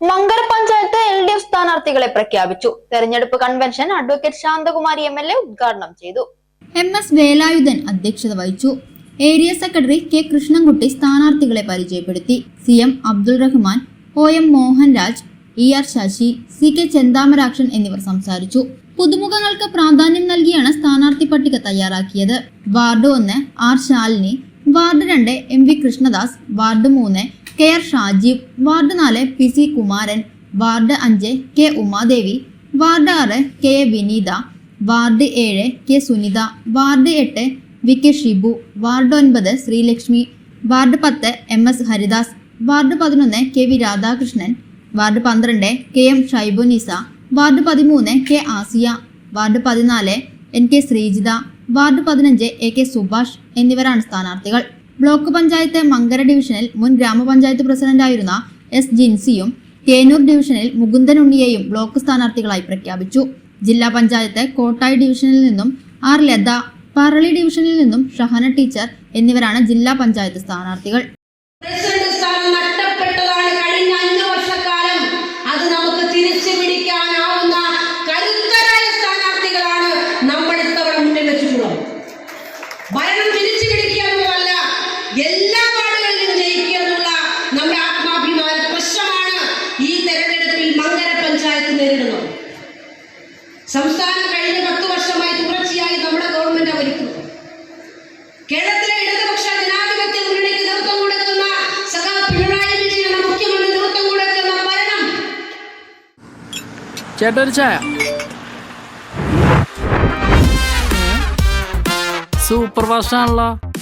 Mankara panchayat L D F സ്ഥാനാർത്ഥികളെ പ്രഖ്യാപിച്ചു. തെരഞ്ഞെടുപ്പ് convention advocate Shanthakumari M L A ഉദ്ഘാടനം ചെയ്തു. എം എസ് വേലായുധൻ അധ്യക്ഷത വഹിച്ചു. ഏരിയ സെക്രട്ടറി കെ കൃഷ്ണൻകുട്ടി സ്ഥാനാർത്ഥികളെ പരിചയപ്പെടുത്തി. C M Abdul Rahman O M Mohanraj E R Sasi C K Chenthamarakshan എന്നിവർ സംസാരിച്ചു. പുതുമുഖങ്ങൾക്ക് പ്രാധാന്യം നൽകിയാണ് സ്ഥാനാർത്ഥി പട്ടിക തയ്യാറാക്കിയത്. വാർഡ് ഒന്ന് ആർ ശാലിനി വാർഡ് രണ്ട് എം വി കൃഷ്ണദാസ് വാർഡ് മൂന്ന് കെ ആർ ഷാജീവ് വാർഡ് നാല് പി സി കുമാരൻ വാർഡ് അഞ്ച് കെ ഉമാദേവി വാർഡ് ആറ് കെ എ വിനീത വാർഡ് ഏഴ് കെ സുനിത വാർഡ് എട്ട് വി കെ ഷിബു വാർഡ് ഒൻപത് ശ്രീലക്ഷ്മി വാർഡ് പത്ത് എം എസ് ഹരിദാസ് വാർഡ് പതിനൊന്ന് കെ വി രാധാകൃഷ്ണൻ വാർഡ് പന്ത്രണ്ട് K M Shaibu Nisa ward പതിമൂന്ന് കെ ആസിയ വാർഡ് പതിനാല് എൻ കെ ശ്രീജിത വാർഡ് പതിനഞ്ച് എ കെ സുഭാഷ് എന്നിവരാണ് സ്ഥാനാർത്ഥികൾ. ബ്ലോക്ക് പഞ്ചായത്ത് മങ്കര ഡിവിഷനിൽ മുൻ ഗ്രാമപഞ്ചായത്ത് പ്രസിഡന്റായിരുന്ന എസ് ജിൻസിയും തേനൂർ ഡിവിഷനിൽ മുകുന്ദൻ ഉണ്ണിയെയും ബ്ലോക്ക് സ്ഥാനാർത്ഥികളായി പ്രഖ്യാപിച്ചു. ജില്ലാ പഞ്ചായത്ത് കോട്ടായി ഡിവിഷനിൽ നിന്നും ആർ ലത പറളി ഡിവിഷനിൽ നിന്നും ഷഹന ടീച്ചർ എന്നിവരാണ് ജില്ലാ പഞ്ചായത്ത് സ്ഥാനാർത്ഥികൾ. നേരിടുന്നത് സംസ്ഥാനം കഴിഞ്ഞ പത്ത് വർഷമായി തുടർച്ചയായി നമ്മുടെ ഗവൺമെന്റ് ഭരിക്കുന്നു കേരളത്തിലെ ഇടതുപക്ഷ ജനാധിപത്യ മുന്നണിക്ക് നേതൃത്വം കൊടുക്കുന്ന സഖാ പിണറായി വിജയൻ എന്ന മുഖ്യമന്ത്രി നേതൃത്വം കൊടുക്കുന്ന ഭരണം. ചേട്ടാ ഒരു ചായ. സൂപ്പർ ഫാസ്റ്റ് ആണല്ലോ